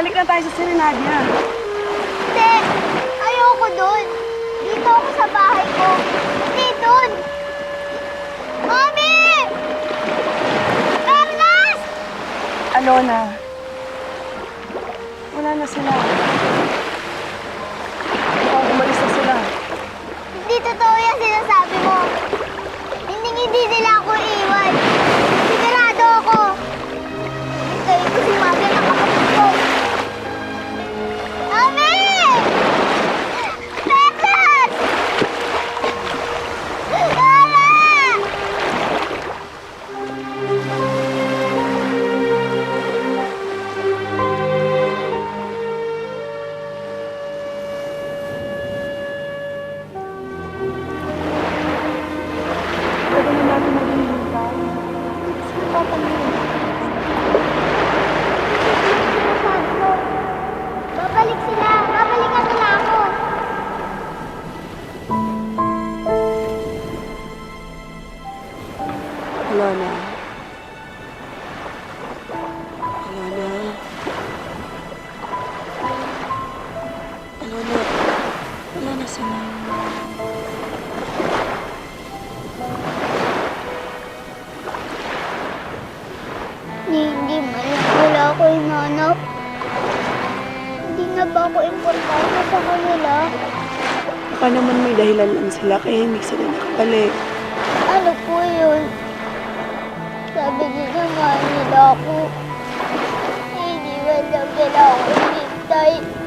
balik na tayo sa Serenadia. Hindi! Ayoko doon! Dito ako sa bahay ko! Hindi doon! Mami! Ernest! Alona, wala na sila. Oh, umalis na sila. Hindi totoo yan sinasabi mo. Hindi hindi nila ako iiwan. Alona. Alona. Alona. Wala na sila. Ni, hindi man lang wala ako inanap. Hindi na ba ako importante sa kanila? Baka naman may dahilan lang sila kaya hindi sila nakabalik. Ano po yun? Sabi nila mahal nila ako. Hindi man